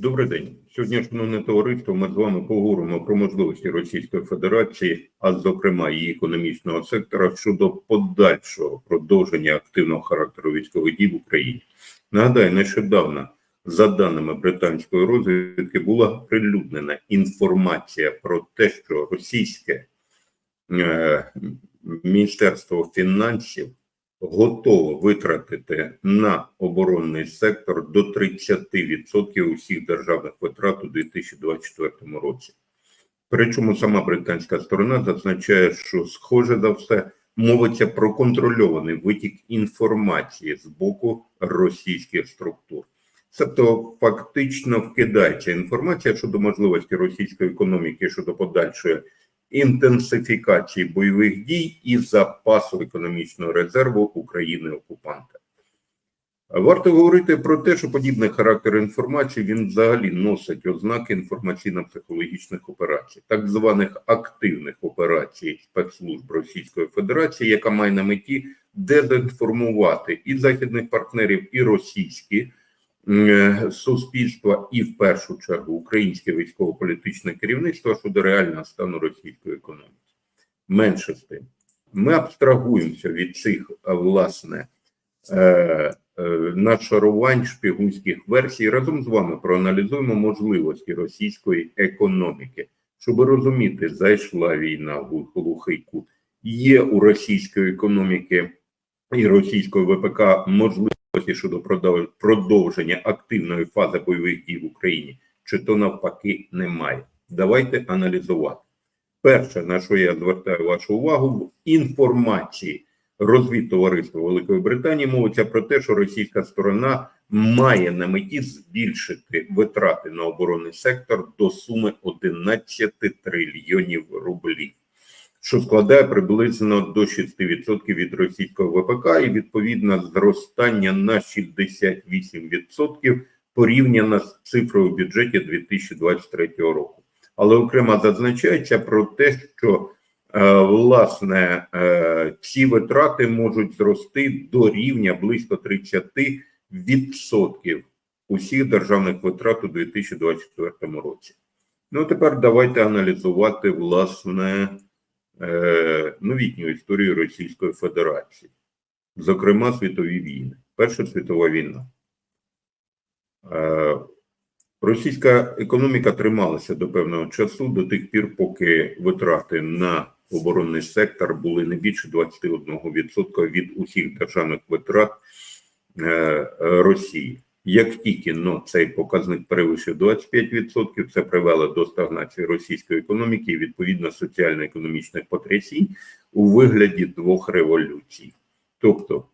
Добрий день. Сьогодні, шановне товариство, ми з вами поговоримо про можливості Російської Федерації, а зокрема її економічного сектора щодо подальшого продовження активного характеру військових дій в Україні. Нагадаю, нещодавно, за даними британської розвідки, була прилюднена інформація про те, що російське е, Міністерство фінансів готово витратити на оборонний сектор до 30% усіх державних витрат у 2024 році. Причому сама британська сторона зазначає, що схоже за все мовиться про контрольований витік інформації з боку російських структур. Тобто фактично вкидається інформація щодо можливості російської економіки щодо подальшої інтенсифікації бойових дій і запасу економічного резерву України окупанта. Варто говорити про те, що подібний характер інформації він взагалі носить ознаки інформаційно-психологічних операцій, так званих активних операцій спецслужб Російської Федерації, яка має на меті дезінформувати і західних партнерів, і російські суспільства, і в першу чергу українське військово-політичне керівництво щодо реального стану російської економіки. Менше з тим, ми абстрагуємося від цих е, власне е, е, нашарувань шпигунських версій. Разом з вами проаналізуємо можливості російської економіки, щоб розуміти, зайшла війна в глухий кут. Є у російської економіки і російської ВПК можливості щодо продов- продовження активної фази бойових дій в Україні, чи то навпаки немає. Давайте аналізувати. Перше, на що я звертаю вашу увагу, в інформації розвідтовариства Великої Британії мовиться про те, що російська сторона має на меті збільшити витрати на оборонний сектор до суми 11 трильйонів рублів, що складає приблизно до 6% від російського ВПК і відповідно зростання на 68% порівняно з цифрою в бюджеті 2023 року. Але окремо зазначається про те, що е, власне е, ці витрати можуть зрости до рівня близько 30% усіх державних витрат у 2024 році. Ну тепер давайте аналізувати власне новітню історію Російської Федерації, зокрема світові війни. Перша світова війна. Е, Російська економіка трималася до певного часу до тих пір, поки витрати на оборонний сектор були не більше 21% від усіх державних витрат е, Росії. Як тільки ну, цей показник перевищив 25%, це привело до стагнації російської економіки і відповідно соціально-економічних потрясінь у вигляді двох революцій. Тобто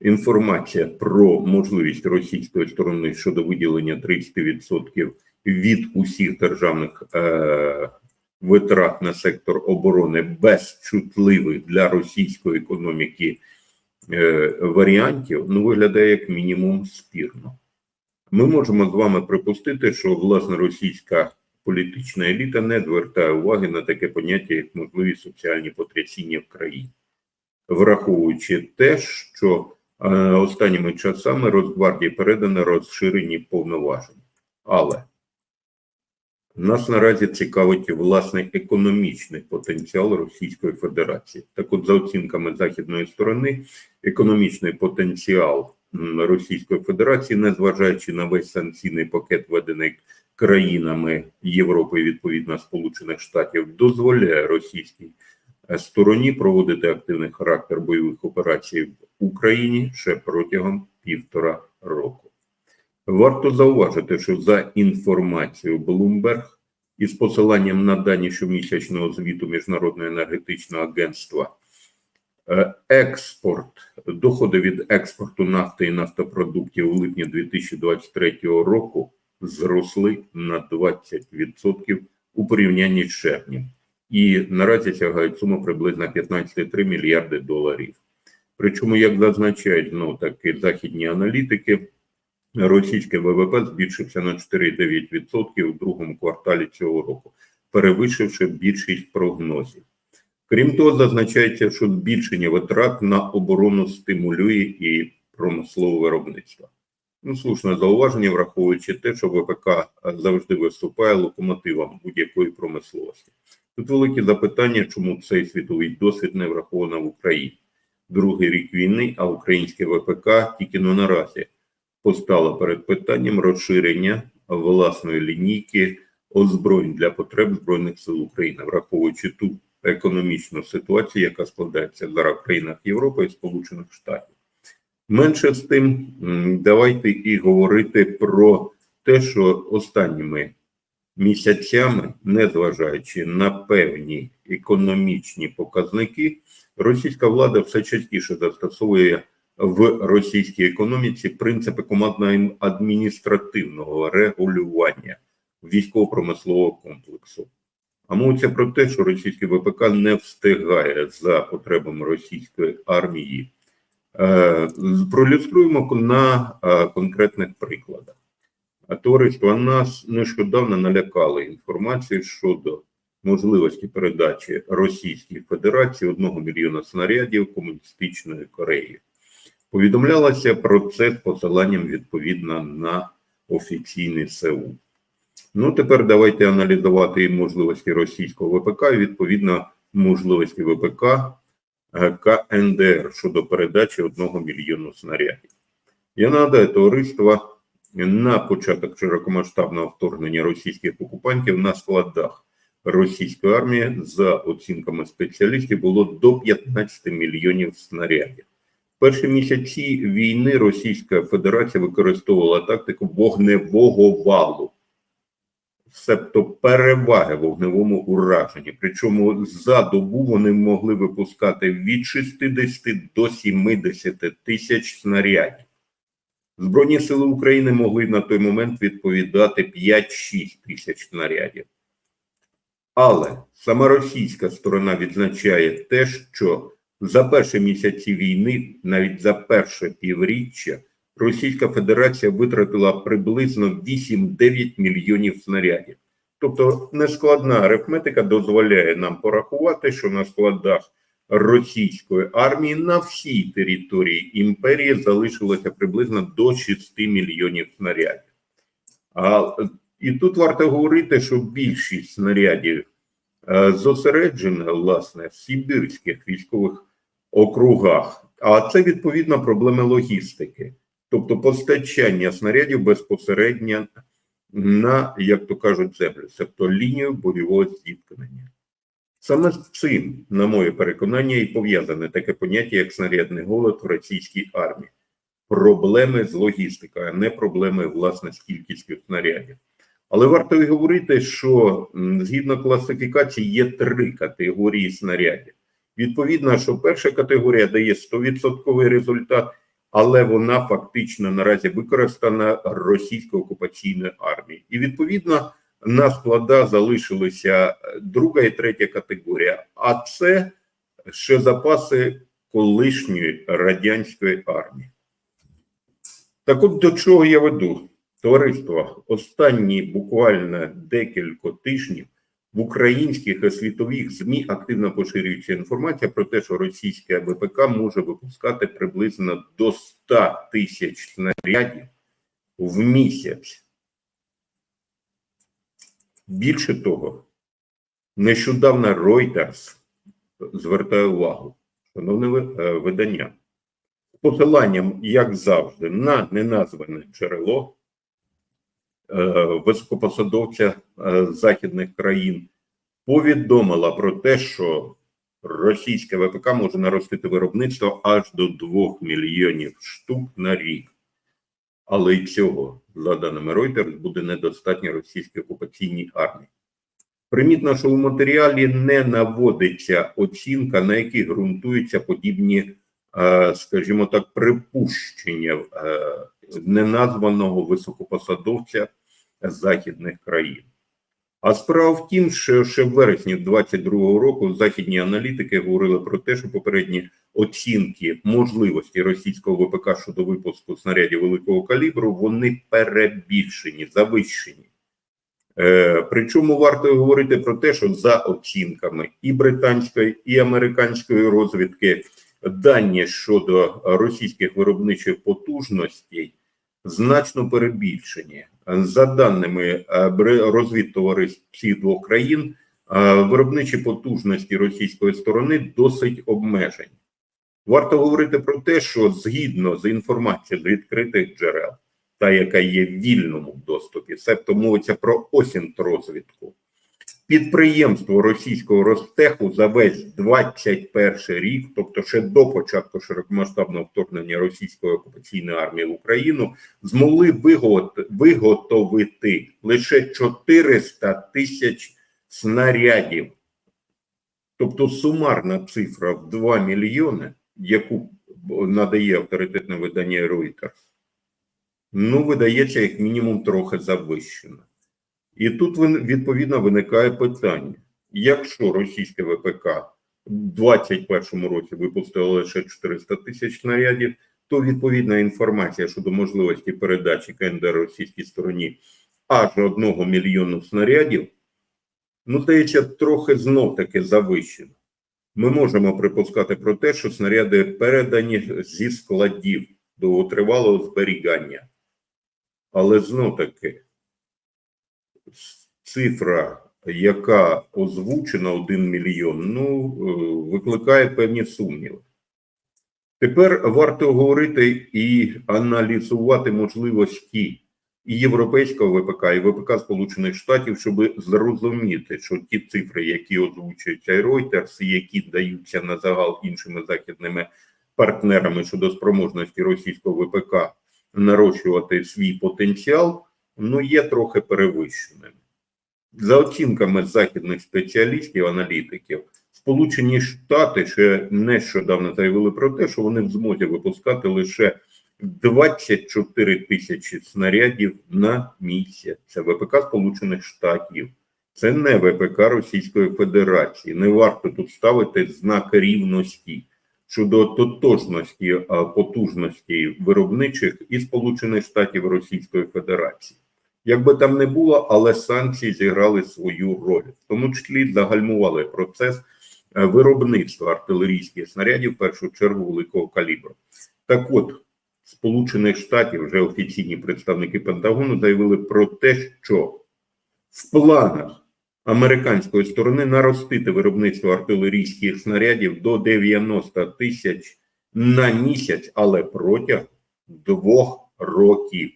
інформація про можливість російської сторони щодо виділення 30% від усіх державних е, витрат на сектор оборони без чутливих для російської економіки варіантів ну виглядає як мінімум спірно. Ми можемо з вами припустити, що власне російська політична еліта не звертає уваги на таке поняття, як можливі соціальні потрясіння в країні, враховуючи те, що е, останніми часами Росгвардії передано розширені повноваження. Але нас наразі цікавить власний економічний потенціал Російської Федерації. Так, от, за оцінками західної сторони, економічний потенціал Російської Федерації, незважаючи на весь санкційний пакет, введений країнами Європи, відповідно Сполучених Штатів, дозволяє російській е, стороні проводити активний характер бойових операцій в Україні ще протягом півтора року. Варто зауважити, що за інформацією Bloomberg із посиланням на дані щомісячного звіту Міжнародного енергетичного агентства, е, експорт, доходи від експорту нафти і нафтопродуктів у липні 2023 року зросли на 20% у порівнянні з червнем і наразі сягають суму приблизно 15,3 мільярди доларів. Причому, як зазначають ну, таки західні аналітики, російське ВВП збільшився на 4,9% у другому кварталі цього року, перевищивши більшість прогнозів. Крім того, зазначається, що збільшення витрат на оборону стимулює і промислове виробництво. Ну, слушне зауваження, враховуючи те, що ВПК завжди виступає локомотивом будь-якої промисловості. Тут велике запитання, чому цей світовий досвід не враховано в Україні. Другий рік війни, а українське ВПК тільки но наразі постало перед питанням розширення власної лінійки озброєнь для потреб Збройних сил України, враховуючи ту економічну ситуацію, яка складається зараз в країнах Європи і Сполучених Штатів. Менше з тим, давайте і говорити про те, що останніми місяцями, незважаючи на певні економічні показники, російська влада все частіше застосовує в російській економіці принципи командно-адміністративного регулювання військово-промислового комплексу. А мовиться про те, що російський ВПК не встигає за потребами російської армії. Е, Проілюструємо на е, конкретних прикладах. Товариство нас нещодавно налякали інформацією щодо можливості передачі Російській Федерації 1 мільйона снарядів комуністичної Кореї. Повідомлялося про це з посиланням відповідно на офіційний СЕУ. Ну, тепер давайте аналізувати можливості російського ВПК і відповідно можливості ВПК е, КНДР щодо передачі 1 мільйону снарядів. Я нагадаю, товариство на початок широкомасштабного вторгнення російських окупантів на складах російської армії, за оцінками спеціалістів, було до 15 мільйонів снарядів. Перші місяці війни Російська Федерація використовувала тактику вогневого валу, себто переваги вогневому ураженні. Причому за добу вони могли випускати від 60 до 70 тисяч снарядів. Збройні сили України могли на той момент відповідати 5-6 тисяч снарядів. Але сама російська сторона відзначає те, що за перші місяці війни, навіть за перше півріччя, Російська Федерація витратила приблизно 8-9 мільйонів снарядів. Тобто нескладна арифметика дозволяє нам порахувати, що на складах російської армії на всій території імперії залишилося приблизно до 6 мільйонів снарядів. А, і тут варто говорити, що більшість снарядів е, зосереджена, власне, в Сибірських військових округах, а це відповідно проблеми логістики, тобто постачання снарядів безпосередньо на, як то кажуть, землю, тобто лінію бойового зіткнення. Саме з цим, на моє переконання, і пов'язане таке поняття, як снарядний голод в російській армії. Проблеми з логістикою, а не проблеми, власне, з кількістю снарядів. Але варто і говорити, що згідно класифікації є три категорії снарядів. Відповідно, що перша категорія дає 100% результат, але вона фактично наразі використана російською окупаційною армією. І відповідно на склада залишилися друга і третя категорія, а це ще запаси колишньої радянської армії. Так от до чого я веду? Товариство, останні буквально декілька тижнів в українських і світових ЗМІ активно поширюється інформація про те, що російське ВПК може випускати приблизно до 100 тисяч снарядів в місяць. Більше того, нещодавно Reuters звертає увагу, шановне е, видання, посиланням, як завжди, на неназване джерело високопосадовця е, західних країн повідомила про те, що російське ВПК може наростити виробництво аж до 2 мільйонів штук на рік. Але й цього, за даними Reuters, буде недостатньо російській окупаційній армії. Примітно, що у матеріалі не наводиться оцінка, на якій ґрунтуються подібні, е, скажімо так, припущення е, неназваного високопосадовця західних країн. А справа в тім, що ще в вересні 2022 року західні аналітики говорили про те, що попередні оцінки можливості російського ВПК щодо випуску снарядів великого калібру вони перебільшені, завищені. Е, причому варто говорити про те, що за оцінками і британської, і американської розвідки дані щодо російських виробничих потужностей значно перебільшені. За даними е, розвідтовариств всіх двох країн, е, виробничі потужності російської сторони досить обмежені. Варто говорити про те, що згідно з інформацією з відкритих джерел, та яка є в вільному доступі, себто мовиться про осінт-розвідку. Підприємство російського Ростеху за весь 21 рік, тобто ще до початку широкомасштабного вторгнення російської окупаційної армії в Україну, змогли виготовити лише 400 тисяч снарядів. Тобто сумарна цифра в 2 мільйони, яку надає авторитетне видання Reuters, ну, видається як мінімум трохи завищена. І тут відповідно виникає питання: якщо російське ВПК в 2021 році випустило лише 400 тисяч снарядів, то відповідна інформація щодо можливості передачі КНДР російській стороні аж одного мільйону снарядів, ну, здається, трохи знов таки завищено. Ми можемо припускати про те, що снаряди передані зі складів довготривалого зберігання. Але знов таки цифра, яка озвучена 1 мільйон, ну, е, викликає певні сумніви. Тепер варто говорити і аналізувати можливості і європейського ВПК, і ВПК Сполучених Штатів, щоб зрозуміти, що ті цифри, які озвучуються і Reuters, які даються на загал іншими західними партнерами щодо спроможності російського ВПК нарощувати свій потенціал, ну є трохи перевищеними. За оцінками західних спеціалістів, аналітиків, Сполучені Штати ще нещодавно заявили про те, що вони в змозі випускати лише 24 тисячі снарядів на місяць. Це ВПК Сполучених Штатів. Це не ВПК Російської Федерації. Не варто тут ставити знак рівності щодо тотожності потужності виробничих і Сполучених Штатів Російської Федерації. Як би там не було, але санкції зіграли свою роль, в тому числі загальмували процес е, виробництва артилерійських снарядів, в першу чергу великого калібру. Так от, Сполучених Штатів, вже офіційні представники Пентагону заявили про те, що в планах американської сторони наростити виробництво артилерійських снарядів до 90 тисяч на місяць, але протягом двох років.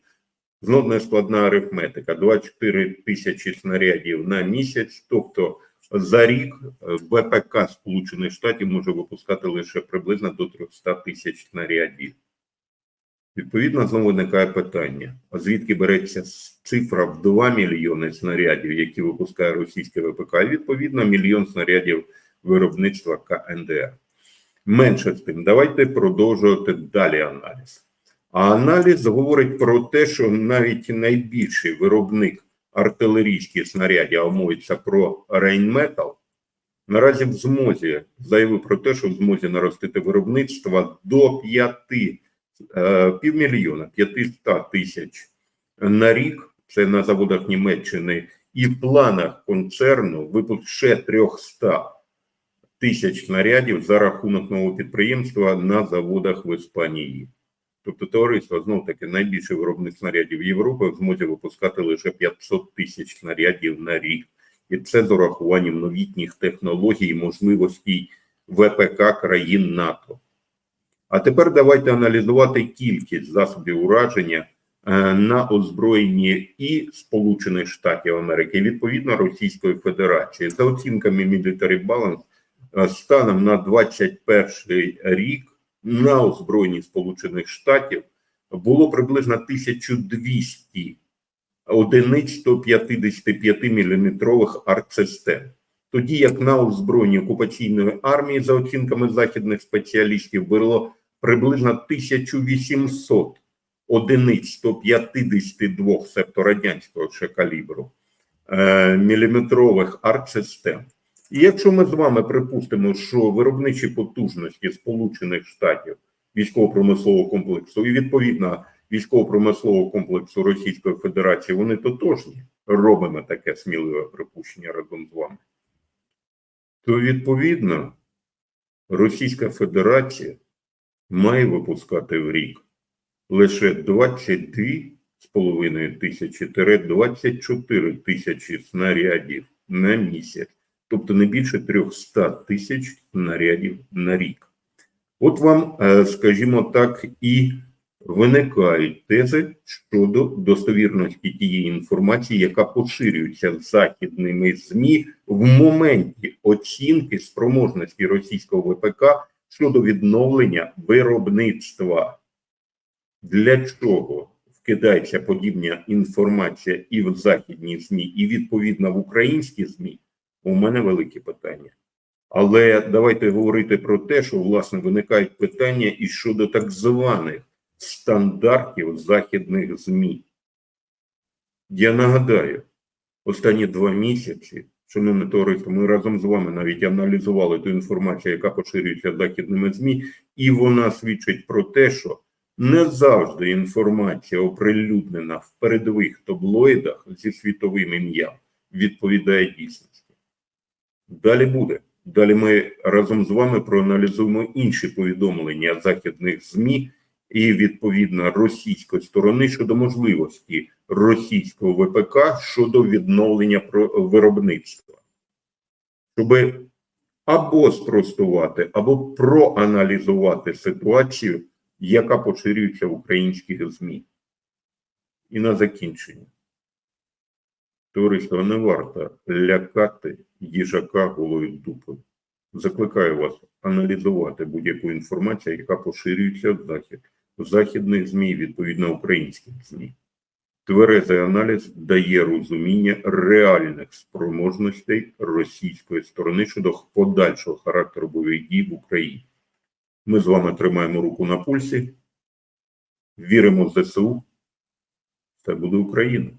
Знов складна арифметика: 24 тисячі снарядів на місяць. Тобто за рік е, ВПК Сполучених Штатів може випускати лише приблизно до 300 тисяч снарядів. Відповідно, знову виникає питання: а звідки береться цифра в 2 мільйони снарядів, які випускає російське ВПК, і відповідно мільйон снарядів виробництва КНДР. Менше з тим, давайте продовжувати далі аналіз. А аналіз говорить про те, що навіть найбільший виробник артилерійських снарядів, а мовиться про Рейнметал, наразі в змозі заявив про те, що в змозі наростити виробництво до 5 е, півмільйона 500 тисяч на рік. Це на заводах Німеччини, і в планах концерну випуск ще 300 тисяч снарядів за рахунок нового підприємства на заводах в Іспанії. Тобто товариство знов таки найбільший виробник снарядів Європи в змозі випускати лише 500 тисяч снарядів на рік, і це з урахуванням новітніх технологій і можливостей ВПК країн НАТО. А тепер давайте аналізувати кількість засобів ураження е, на озброєнні і Сполучених Штатів Америки, відповідно Російської Федерації. За оцінками Military Balance, е, станом на 21 рік на озброєнні Сполучених Штатів було приблизно 1200 одиниць 155 мм артсистем. Тоді як на озброєнні окупаційної армії, за оцінками західних спеціалістів, було приблизно 1800 одиниць 152 септорадянського ще калібру е, міліметрових артсистем. І якщо ми з вами припустимо, що виробничі потужності Сполучених Штатів військово-промислового комплексу і відповідно військово-промислового комплексу Російської Федерації вони тотожні, робимо таке сміливе припущення разом з вами, то відповідно Російська Федерація має випускати в рік лише 22,5 тисячі 24 тисячі снарядів на місяць, тобто не більше 300 тисяч снарядів на рік. От вам, е, скажімо так, і виникають тези щодо достовірності тієї інформації, яка поширюється західними ЗМІ в моменті оцінки спроможності російського ВПК щодо відновлення виробництва. Для чого вкидається подібна інформація і в західні ЗМІ, і відповідно в українські ЗМІ? У мене великі питання. Але давайте говорити про те, що власне виникають питання і щодо так званих стандартів західних ЗМІ. Я нагадаю, останні два місяці, шановне товариство, ми разом з вами навіть аналізували ту інформацію, яка поширюється західними ЗМІ, і вона свідчить про те, що не завжди інформація, оприлюднена в передових таблоїдах зі світовим ім'ям, відповідає дійсності. Далі буде. Далі ми разом з вами проаналізуємо інші повідомлення західних ЗМІ і відповідно російської сторони щодо можливості російського ВПК щодо відновлення виробництва, щоб або спростувати, або проаналізувати ситуацію, яка поширюється в українських ЗМІ. І на закінчення. Товариство, не варто лякати їжака голою дупою. Закликаю вас аналізувати будь-яку інформацію, яка поширюється в захід, західних ЗМІ, відповідно українських ЗМІ. Тверезий аналіз дає розуміння реальних спроможностей російської сторони щодо подальшого характеру бойових дій в Україні. Ми з вами тримаємо руку на пульсі, віримо в ЗСУ. Це буде Україна.